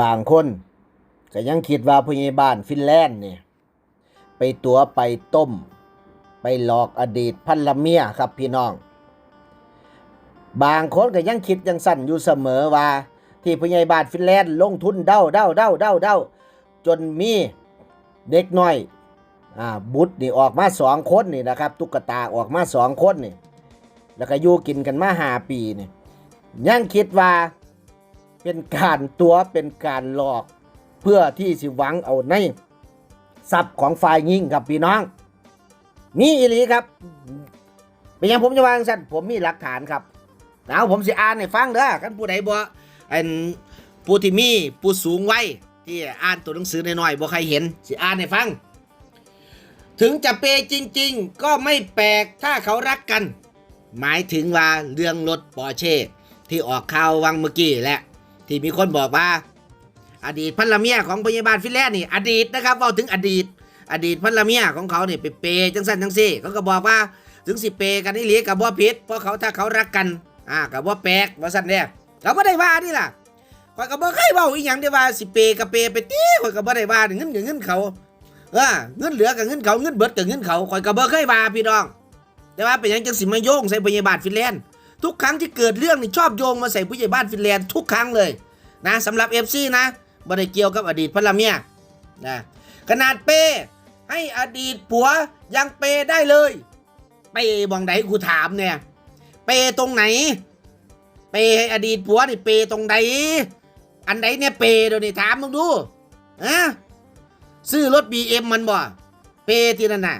บางคนก็ยังคิดว่าผู้ใหญ่บ้านฟินแลนด์เนี่ยไปตัวไปต้ม ไปหลอกอดีตพันละเมียครับพี่น้อง บางคนก็ยังคิดยังสั่นอยู่เสมอว่า ที่ผู้ใหญ่บ้านฟินแลนด์ลงทุนเด้าเด้าเด้าเด้าเด้าจนมีเด็กน้อยอ่าบุตรนี่ออกมาสองคนนี่นะครับตุ๊กตาออกมาสองคนนี่แล้วก็อยู่กินกันมาหาปีนี่ยังคิดว่า เป็นการตัวเป็นการหลอก เพื่อที่สิหวังเอาในทรัพย์ของฝ่ายยิงครับพี่น้องมีอีหลีครับเป็นยังผมจะวางสั้นผมมีหลักฐานครับเอาผมสิอ่านให้ฟังเด้อกันผู้ใดบ่อันผู้ที่มีผู้สูงวัยที่อ่านตัวหนังสือน้อยๆบ่ใครเห็นสิอ่านให้ฟัง ถึงจะเปย์จริง ๆ ก็ไม่แปลกถ้าเขารักกัน หมายถึงว่าเรื่องรถปอร์เช่ที่ออกข่าววังเมื่อกี้แหละ ที่มีคนบอกว่า อดีตภรรเมียของพยาบาลฟินแลนด์นี่ อดีตนะครับเว่าถึงอดีต อดีตภรรเมียของเขาเนี่ยไปเปย์จังสันจังซี่เขาก็บอกว่าถึงสิเปย์กันนี่หลียกับว่าผิดเพราะเขาถ้าเขารักกันอ่ากับว่าแปลกว่าสันเนี่ยเขาไม่ได้ว่านี่ล่ะข่อยก็บ่เคยเว้าอีหยังได้ว่าสิเปย์กับเปย์ไปตีข่อยก็บ่ได้ว่าเงินกับเงินเขาเออเงินเหลือกับเงินเขาเงินเบิดกับเงินเขาข่อยก็บ่เคยว่าพี่น้อง แต่ว่าเป็นหยังจังสิมาโยงใส่พยาบาลฟินแลนด์ ทุกครั้งที่เกิดเรื่องนี่ชอบโยงมาใส่ผู้ใหญ่บ้านฟินแลนด์ทุกครั้งเลยนะสำหรับ FC นะบ่ได้เกี่ยวกับอดีตภรรเมียนะขนาดเปย์ให้อดีตผัวยังเปได้เลย เปบองไหนกูถามเนี่ย เปตรงไหน เปให้อดีตผัวนี่เปตรงไหนอันไหนเนี่ยเปเดี๋ยวนี้ถามมึงดูอะซื้อรถ BM มันบ่เปที่นั่นน่ะ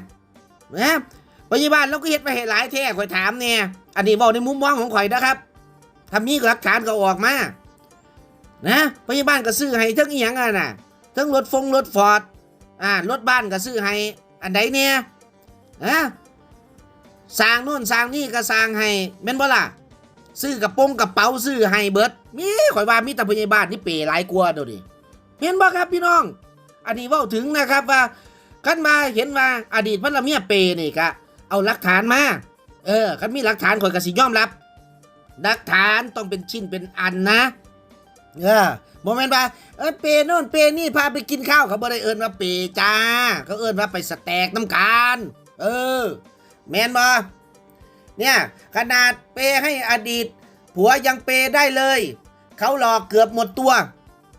นะพยาบาลเราก็เฮ็ดไปให้หลายแท้ข่อยถามเนี่ย อันนี้บอกในมุมมองของข่อยนะครับถ้ามีหลักฐานก็ออกมา นะพยาบาลก็ซื้อให้ทั้งอีหยังอะน่ะทั้งรถฟงรถฟอร์ดอ่ารถบ้านก็ซื้อให้อันใดเนี่ยนะสร้างนู่นสร้างนี่ก็สร้างให้แม่นบ่ล่ะซื้อกระโปรงกระเป๋าซื้อให้เบิดมีข่อยว่ามีแต่พยาบาลนี่เป๋หลายกว่าเดี๋ยวนี้เห็นบ่ครับพี่น้อง อันนี้ว่าถึงนะครับว่าคันมาเห็นว่าอดีตภรรเมียเปนี่กะเอาหลักฐานมา เออคันมีหลักฐานข่อยก็สิยอมรับ หลักฐานต้องเป็นชิ้นเป็นอันนะ เออโมเมนต์ว่าเออเปโน่นเปนี่พาไปกินข้าวเขาบ่ได้เอิ้นว่าเปจ้า เขาเอิ้นว่าไปสแต็กน้ำกันเออ แมนบ่เนี่ยขนาดเปให้อดีต ผัวยังเปได้เลย เขาหลอกเกือบหมดตัว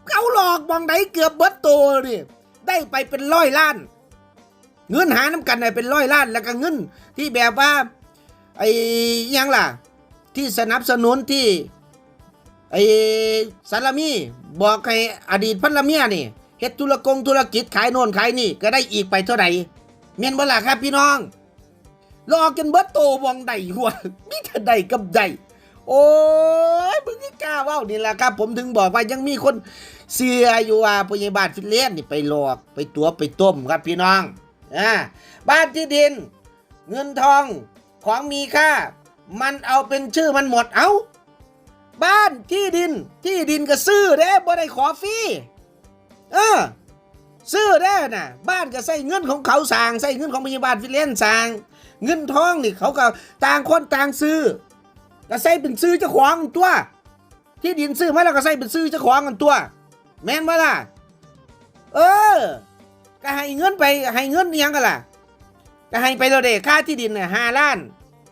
เขาหลอกบองไหนเกือบเบิดตัวนี่ได้ไปเป็นร้อยล้าน เงินหาน้ำกันเนี่ยเป็นร้อยล้านแล้วก็เงินที่แบบว่า ไอ้ยังล่ะ ที่สนับสนุนที่ไอ้สารมีบอกให้อดีตภรรเมียนี่เฮ็ดธุรกงธุรกิจขายโน่นขายนี่ก็ได้อีกไปเท่าไหร่เมียนบ่ล่ะครับพี่น้องรอกันเบิดโตบองใดหัวมีแต่ใดกับใดโอ้ยมึงนี่กล้าว้านี่แหละครับ ผมถึงบอกว่ายังมีคนเสียอยู่ว่าพยาบาลฟินแลนด์นี่ไปหลอกไปตัวไปต้มครับพี่น้องอ่าบ้านที่ดิน เงินทอง ของมีค่า มันเอาเป็นชื่อมันหมดเอาบ้านที่ดินที่ดินก็ซื้อเด้บ่ได้ขอฟรีเออซื้อเด้น่ะ บ้านก็ใส่เงินของเขาสร้างใส่เงินของพยาบาลฟิเลนสร้าง เงินทองนี่เขาก็ต่างคนต่างซื้อ ก็ใส่เป็นซื้อเจ้าของตัว ที่ดินซื้อมาแล้วก็ใส่เป็นซื้อเจ้าของกันตัว แม่นบ่ล่ะ เออ ก็ให้เงินไปให้เงินยังกันล่ะ ก็ให้ไปแล้วเด้ค่าที่ดินเนี่ยห้าล้าน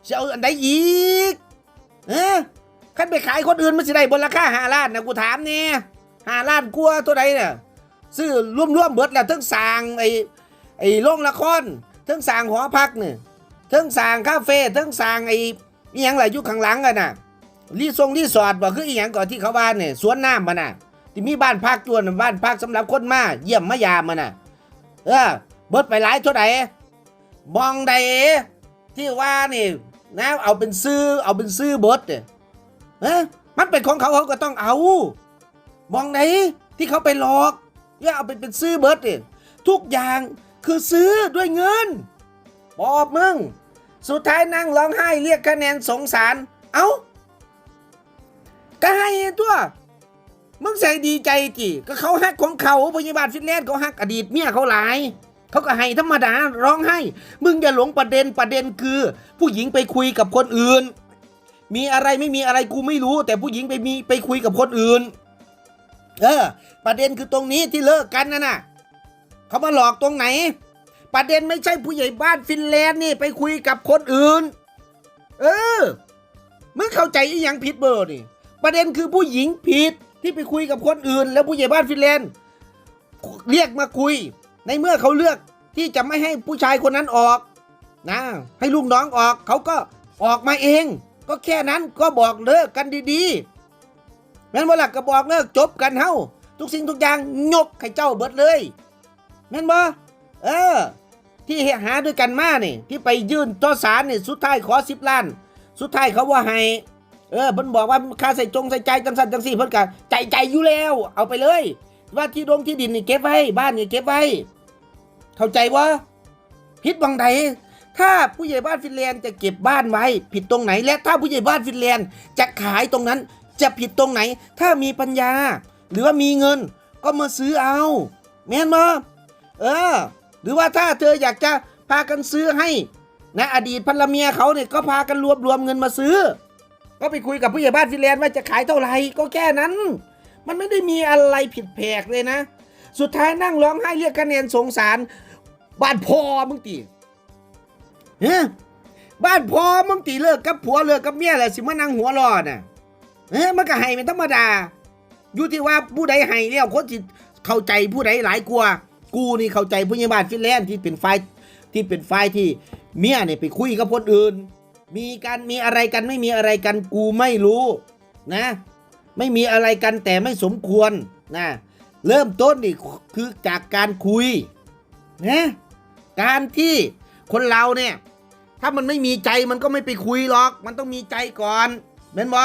จะเอาอันใดอีกเออคันไปขายคนอื่นมันสิได้บนราคาห้าล้านนะกูถามเนี่ยห้าล้านกลัวตัวใดเนี่ยซื้อร่วมๆเบิดแล้วทั้งสางไอ้ไอ้โรงละครทั้งสางหอพักเนี่ยทั้งสางคาเฟ่ทั้งสางไอ้อีหยังไรอยู่ข้างหลังกันน่ะรีทรงรีสอร์ทบอกคืออีหยังก่อนที่เขาบ้านเนี่ยสวนน้ำมันน่ะที่มีบ้านพักตัวน่ะบ้านพักสำหรับคนมาเยี่ยมมายามมันน่ะ เออเบิดไปหลายเท่าไหร่ มองใดที่ว่านี่นะเอาเป็นซื้อเอาเป็นซื้อเบิดเนี่ยเอ๊ะมันเป็นของเขาเขาก็ต้องเอา มองไหนที่เขาไปหลอกอย่าเอาไปเป็นซื้อเบิร์ดเนี่ยทุกอย่างคือซื้อด้วยเงินบอบมึง สุดท้ายนั่งร้องไห้เรียกคะแนนสงสาร เอาก็ให้ตัวมึงใส่ดีใจจีก็เขาฮักของเขาพยาบาลฟินแลนด์เขาฮักอดีตเมียเขาหลาย เขาก็ให้ธรรมดาร้องไห้ มึงอย่าหลงประเด็นประเด็นคือ ผู้หญิงไปคุยกับคนอื่น มีอะไรไม่มีอะไรกูไม่รู้ แต่ผู้หญิงไปมีไปคุยกับคนอื่น เออ ประเด็นคือตรงนี้ที่เลิกกันนะน่ะเขามาหลอกตรงไหน ประเด็นไม่ใช่ผู้ใหญ่บ้านฟินแลนด์นี่ไปคุยกับคนอื่น เออมึงเข้าใจอีหยังผิดเบอร์นี่ประเด็นคือผู้หญิงผิดที่ไปคุยกับคนอื่น แล้วผู้ใหญ่บ้านฟินแลนด์เรียกมาคุย ในเมื่อเขาเลือกที่จะไม่ให้ผู้ชายคนนั้นออกนะให้ลูกน้องออกเขาก็ออกมาเอง ก็แค่นั้นก็บอกเลิกกันดีๆแม่นบ่ล่ะก็บอกเลิกจบกันเฮาทุกสิ่งทุกอย่างยกให้เจ้าเบิดเลยแม่นบ่เออ ที่หาด้วยกันมานี่ ที่ไปยื่นต่อศาลนี่สุดท้ายขอสิบล้าน สุดท้ายเขาว่าให้เออเพิ่นบอกว่าค่าใส่จงใส่ใจจังสันจังสี่เพิ่นก็ใจใจอยู่แล้ว เอาไปเลย ว่าที่ดงที่ดินนี่เก็บไว้ บ้านนี่เก็บไว้ เข้าใจว่าผิดบังใดถ้าผู้ใหญ่บ้านฟินแลนด์จะเก็บบ้านไว้ ผิดตรงไหน และถ้าผู้ใหญ่บ้านฟินแลนด์จะขายตรงนั้นจะผิดตรงไหน ถ้ามีปัญญา หรือว่ามีเงินก็มาซื้อเอา แม่นบ่เออ หรือว่าถ้าเธออยากจะพากันซื้อให้นะอดีตภรรเมียเขาเนี่ยก็พากันรวบรวมเงินมาซื้อ ก็ไปคุยกับผู้ใหญ่บ้านฟินแลนด์ว่าจะขายเท่าไหร่ก็แค่นั้น มันไม่ได้มีอะไรผิดแผกเลยนะ สุดท้ายนั่งร้องไห้เรียกคะแนนสงสาร บ้านพ่อมึงตีเฮ้บ้านพ่อมึงตีเลิกกับผัวเลิกกับเมียแหละสิมานั่งหัวรอน่ะเฮ้มันก็ให้เป็นธรรมดา อยู่ที่ว่าผู้ใดให้แล้วคนที่เข้าใจผู้ใดหลายกว่า กูนี่เข้าใจผู้ใหญ่บ้านฟินแลนด์ที่เป็นฝ่ายที่เป็นฝ่ายที่เมียเนี่ยไปคุยกับคนอื่น มีการมีอะไรกันไม่มีอะไรกันกูไม่รู้นะ ไม่มีอะไรกันแต่ไม่สมควรนะเริ่มต้นนี่คือจากการคุยนะการที่คนเราเนี่ย ถ้ามันไม่มีใจมันก็ไม่ไปคุยหรอก มันต้องมีใจก่อนเห็นบ่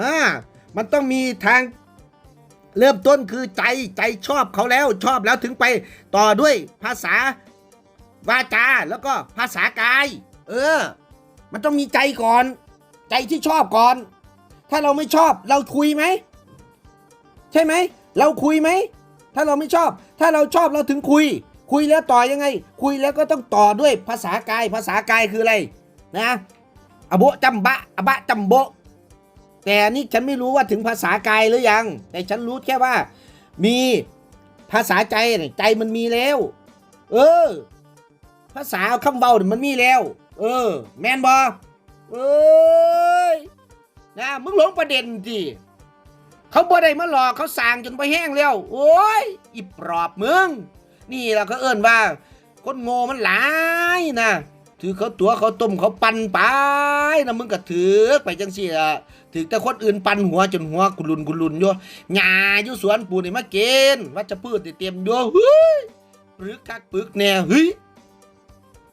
อ่ามันต้องมีทางเริ่มต้นคือใจใจชอบเขาแล้วชอบแล้วถึงไปต่อด้วยภาษาวาจาแล้วก็ภาษากาย เออ มันต้องมีใจก่อน ใจที่ชอบก่อน ถ้าเราไม่ชอบ เราคุยไหม ใช่ไหม เราคุยไหม ถ้าเราไม่ชอบ ถ้าเราชอบเราถึงคุย คุยแล้วต่อยังไง คุยแล้วก็ต้องต่อด้วยภาษากาย ภาษากายคืออะไร นะอโบจำบะอบะจำโบแต่นี่ฉันไม่รู้ว่าถึงภาษากายหรือยัง แต่ฉันรู้แค่ว่า มีภาษาใจใจมันมีแล้ว เออ ภาษาคำเบาเนี่ยมันมีแล้ว เออ แมนบอเอ้ย นะมึงหลงประเด็นจีเขาบ่ได้มาหลอกเขาสางจนไปแห้งแล้วโอ้ยอีปลอบมึง นี่เราก็เอิ้นว่า คนโง่มันหลายนะถือเขาตัวเขาต้มเขาปั่นไปนะมึงก็ถือไปจังสี่ละถือแต่คนอื่นปั่นหัวจนหัวกุลุนกุลุนอยู่หญ้าอยู่สวนปูนี่มาเกณฑ์วัชพืชเตรียมอยู่เฮ้ยปึกคักปึกแน่เฮ้ย